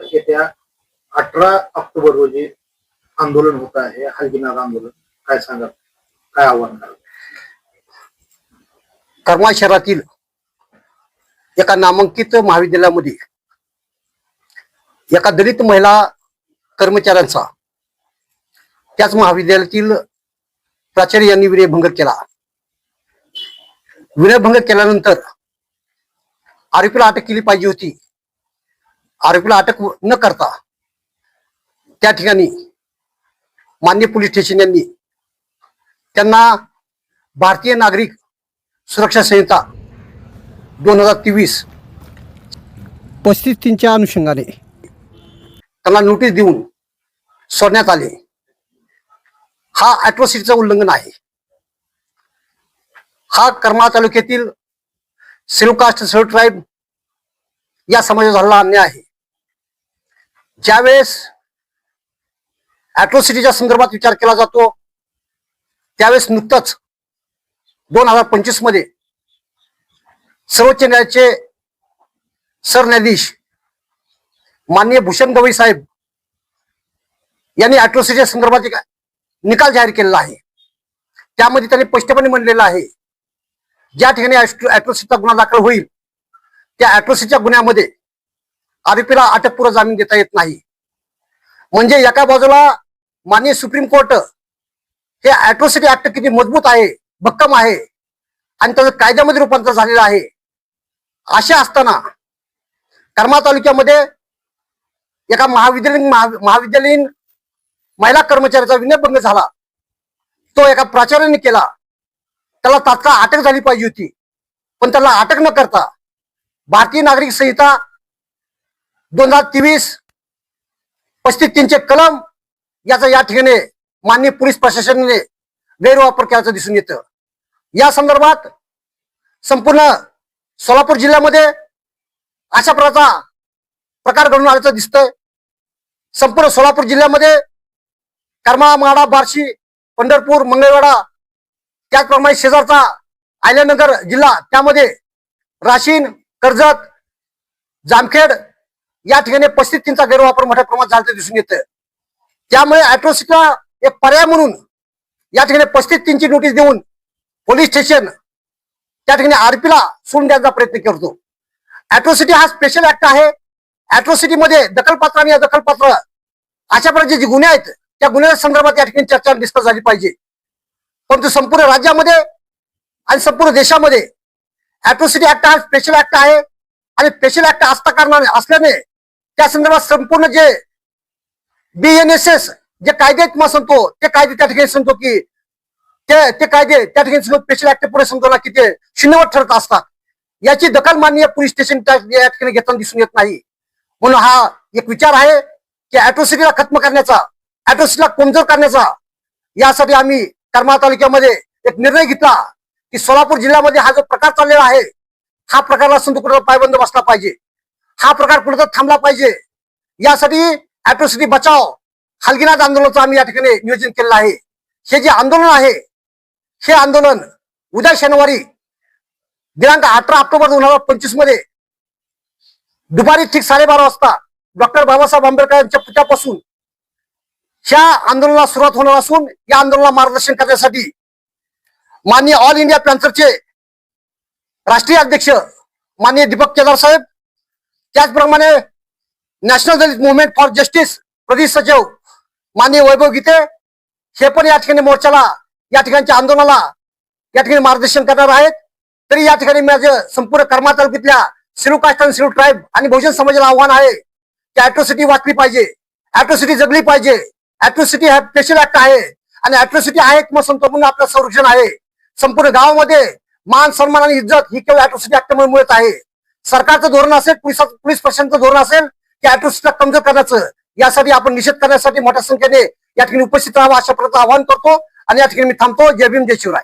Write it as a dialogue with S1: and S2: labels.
S1: म्हणजे येत्या अठरा ऑक्टोबर रोजी आंदोलन होत आहे हलगिनार आंदोलन. काय सांगा काय आव्हान
S2: करमाळ शहरातील एका नामांकित महाविद्यालयामध्ये एका दलित महिला कर्मचाऱ्यांचा त्याच महाविद्यालयातील प्राचार्य यांनी विनयभंग केला. विनयभंग केल्यानंतर आरोपीला अटक केली पाहिजे होती. आरोपीला अटक न करता त्या ठिकाणी मान्य पोलीस स्टेशन यांनी त्यांना भारतीय नागरिक सुरक्षा संहिता दोन हजार तेवीस पस्तीस तीनच्या अनुषंगाने त्यांना नोटीस देऊन सोडण्यात आले. हा अॅट्रॉसिटीचं उल्लंघन आहे. हा करमाळा तालुक्यातील सेलुकास्ट सर ट्राईब या समाजात झालेला अन्याय आहे. ज्यावेळेस अॅट्रॉसिटीच्या संदर्भात विचार केला जातो त्यावेळेस नुकतंच दोन हजार पंचवीसमध्ये सर्वोच्च न्यायालयाचे सरन्यायाधीश माननीय भूषण गवई साहेब यांनी अॅट्रॉसिटी संदर्भात एक निकाल जाहीर केलेला आहे. त्यामध्ये त्यांनी स्पष्टपणे म्हणलेलं आहे ज्या ठिकाणी अॅट्रॉसिटीचा गुन्हा दाखल होईल त्या अॅट्रॉसिटीच्या गुन्ह्यामध्ये आरोपीला अटकपूर्व जामीन देता येत नाही. म्हणजे एका बाजूला माननीय सुप्रीम कोर्ट हे अॅट्रोसिटी ऍक्ट किती मजबूत आहे भक्कम आहे आणि त्याचं कायद्यामध्ये रूपांतर झालेलं आहे. असे असताना कर्मा तालुक्यामध्ये एका महाविद्यालयीन महा- महाविद्यालयीन महिला कर्मचाऱ्याचा विनयभंग झाला. तो एका प्राचार्याने केला. त्याला तात्काळ अटक झाली पाहिजे होती. पण त्याला अटक न करता भारतीय नागरिक संहिता दोन हजार तेवीस पस्तीस तीनचे कलम याचा या ठिकाणी माननीय पोलीस प्रशासनाने गैरवापर केल्याचं दिसून येतं. या संदर्भात संपूर्ण सोलापूर जिल्ह्यामध्ये अशा प्रकारचा प्रकार घडून आल्याचं दिसतंय. संपूर्ण सोलापूर जिल्ह्यामध्ये कर्मामाडा माडा बार्शी पंढरपूर मंगळवेढा त्याचप्रमाणे शेजारचा आयल्यानगर जिल्हा त्यामध्ये राशीन कर्जत जामखेड या ठिकाणी परिस्थितींचा गैरवापर मोठ्या प्रमाणात झाल्याचं दिसून येतं त्यामुळे अॅट्रॉसिटीला एक पर्याय म्हणून या ठिकाणी पस्तीस तीनची नोटीस देऊन पोलीस स्टेशन त्या ठिकाणी आरपीला सोडून द्यायचा प्रयत्न करतो. अॅट्रॉसिटी हा स्पेशल ऍक्ट आहे. अॅट्रॉसिटीमध्ये दखलपात्र आणि अदखलपात्र अशा प्रकारचे जे गुन्हे आहेत त्या गुन्ह्याच्या संदर्भात या ठिकाणी चर्चा डिस्कस झाली पाहिजे. परंतु संपूर्ण राज्यामध्ये आणि संपूर्ण देशामध्ये अॅट्रॉसिटी ऍक्ट हा स्पेशल ऍक्ट आहे. आणि स्पेशल ऍक्ट असता कारणाने असल्याने त्या संदर्भात संपूर्ण जे बीएनएसएस जे कायदे आहेत सांगतो ते कायदे त्या ठिकाणी सांगतो की ते ते कायदे त्या ठिकाणी स्पेशल ऍक्ट पुढे समजवला की ते शून्यवत ठरत असतात. याची दखल माननीय पोलीस स्टेशन त्या या ठिकाणी घेताना दिसून येत नाही. म्हणून हा एक विचार आहे की अॅट्रॉसिटीला खत्म करण्याचा अॅट्रॉसिटीला कमजोर करण्याचा यासाठी आम्ही करमाळा तालुक्यामध्ये एक निर्णय घेतला की सोलापूर जिल्ह्यामध्ये हा जो प्रकार चाललेला आहे हा प्रकारला संत पायबंद बसला पाहिजे. हा प्रकार कुठेतरी थांबला पाहिजे. यासाठी ऍट्रोसिटी बचाव हलगिनाथ आंदोलनाचं आम्ही या ठिकाणी नियोजन केलेलं आहे. हे जे आंदोलन आहे हे आंदोलन उद्या शनिवारी दिनांक अठरा ऑक्टोबर दोन हजार पंचवीसमध्ये दुपारी ठीक साडेबारा वाजता डॉक्टर बाबासाहेब आंबेडकर यांच्या पुतळ्यापासून ह्या आंदोलनाला सुरुवात होणार असून या आंदोलनाला मार्गदर्शन करण्यासाठी माननीय ऑल इंडिया पॅन्सरचे राष्ट्रीय अध्यक्ष माननीय दीपक केदार साहेब त्याचप्रमाणे national Dalit movement for justice प्रदेश सचिव माननीय वैभव गीते हे पण या ठिकाणी मोर्चाला या ठिकाणच्या आंदोलनाला या ठिकाणी मार्गदर्शन करणार आहेत. तरी या ठिकाणी माझं संपूर्ण कर्मा तालुक्यातल्या सिरू कास्ट आणि सिरू ट्राईब आणि बहुजन समाजाला आव्हान आहे की अॅट्रोसिटी वाचली पाहिजे. अॅट्रोसिटी जगली पाहिजे. अॅट्रोसिटी हा स्पेशल ऍक्ट आहे आणि अॅट्रोसिटी आहे मग संत आपलं संरक्षण आहे. संपूर्ण गावामध्ये मान सन्मान आणि इज्जत ही केवळ अॅट्रोसिटी ऍक्टमुळे मिळत आहे. सरकारचं धोरण असेल पोलीस प्रशासनाचं धोरण असेल की अॅट्रोसिटीला कमजोर करण्याचं यासाठी आपण निषेध करण्यासाठी मोठ्या संख्येने या ठिकाणी उपस्थित राहावं अशा प्रकारचं आवाहन करतो. आणि या ठिकाणी मी थांबतो. जय भीम जय शिवराय.